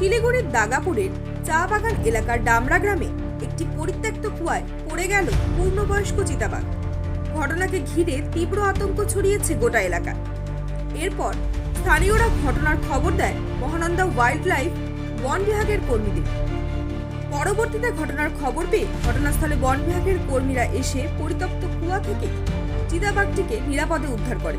শিলিগুড়ির দাগাপুরের চা বাগান এলাকার ডামরা গ্রামে একটি পরিত্যক্ত কুয়ায় পড়ে গেল পূর্ণবয়স্ক চিতাবাঘ। ঘটনাকে ঘিরে তীব্র আতঙ্ক ছড়িয়েছে গোটা এলাকা। এরপর স্থানীয়রা ঘটনার খবর দেয় মহানন্দা ওয়াইল্ড লাইফ বন বিভাগের কর্মীদের। পরবর্তীতে ঘটনার খবর পেয়ে ঘটনাস্থলে বন বিভাগের কর্মীরা এসে পরিত্যক্ত কুয়া থেকে চিতাবাঘটিকে নিরাপদে উদ্ধার করে।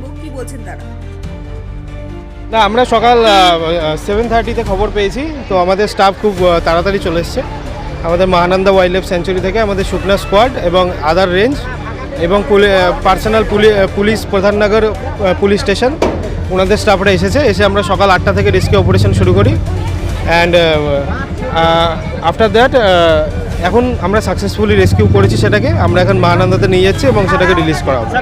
শুনে কি বলছেন তারা? না আমরা সকাল সেভেন থার্টিতে খবর পেয়েছি। তো আমাদের স্টাফ খুব তাড়াতাড়ি চলে এসছে। আমাদের মহানন্দা ওয়াইল্ড লাইফ স্যাঞ্চুরি থেকে আমাদের শুকনা স্কোয়াড এবং আদার রেঞ্জ এবং personnel police Pradhannagar police station ওনাদের স্টাফরা এসেছে। এসে আমরা সকাল আটটা থেকে রেস্কিউ অপারেশন শুরু করি। অ্যান্ড আফটার দ্যাট এখন আমরা সাকসেসফুলি রেস্কিউ করেছি সেটাকে। আমরা এখন মহানন্দাতে নিয়ে যাচ্ছি এবং সেটাকে রিলিজ করা হবে।